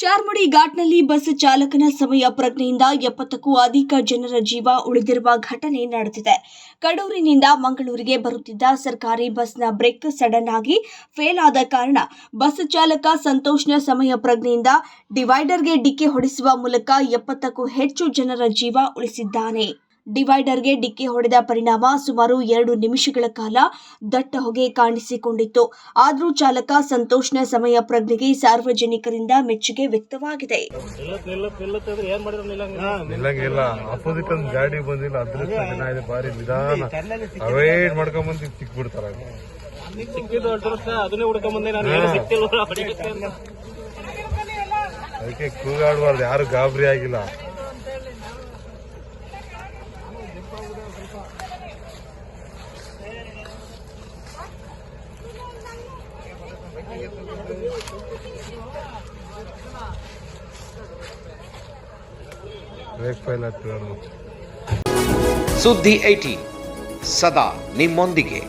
Charmadi ಘಾಟ್ನಲ್ಲಿ bus ಚಾಲಕನ ಸಮಯ ಪ್ರಜ್ಞೆಯಿಂದ ಎಪ್ಪತ್ತಕ್ಕೂ ಅಧಿಕ ಜನರ ಜೀವ ಉಳಿದಿರುವ ಘಟನೆ ನಡೆದಿದೆ. ಕಡೂರಿನಿಂದ ಮಂಗಳೂರಿಗೆ ಬರುತ್ತಿದ್ದ ಸರ್ಕಾರಿ ಬಸ್ನ ಬ್ರೇಕ್ ಸಡನ್ ಆಗಿ ಫೇಲ್ ಆದ ಕಾರಣ ಬಸ್ ಚಾಲಕ ಸಂತೋಷ್ನ ಸಮಯ ಪ್ರಜ್ಞೆಯಿಂದ ಡಿವೈಡರ್ಗೆ ಡಿಕ್ಕಿ ಹೊಡೆಸುವ ಮೂಲಕ ಎಪ್ಪತ್ತಕ್ಕೂ ಹೆಚ್ಚು ಜನರ ಜೀವ ಉಳಿಸಿದ್ದಾನೆ. ಡಿವೈಡರ್ಗೆ ಡಿಕ್ಕಿ ಹೊಡೆದ ಪರಿಣಾಮ ಸುಮಾರು ಎರಡು ನಿಮಿಷಗಳ ಕಾಲ ದಟ್ಟ ಹೊಗೆ ಕಾಣಿಸಿಕೊಂಡಿತ್ತು. ಆದರೂ ಚಾಲಕ ಸಂತೋಷ್ನ ಸಮಯ ಪ್ರಜ್ಞೆಗೆ ಸಾರ್ವಜನಿಕರಿಂದ ಮೆಚ್ಚುಗೆ ವ್ಯಕ್ತವಾಗಿದೆ. ಅದನ್ನೇ ಹುಡ್ಕೊಂಡ್ ಬಂದೆ ನಾನು. ಅದಕ್ಕೆ ಕೂಗಾಡ್ಬಾರ್ದು. ಯಾರು ಗಾಬರಿ ಆಗಿಲ್ಲ. ಸುದ್ದಿ ಐಟಿ ಸದಾ ನಿಮ್ಮೊಂದಿಗೆ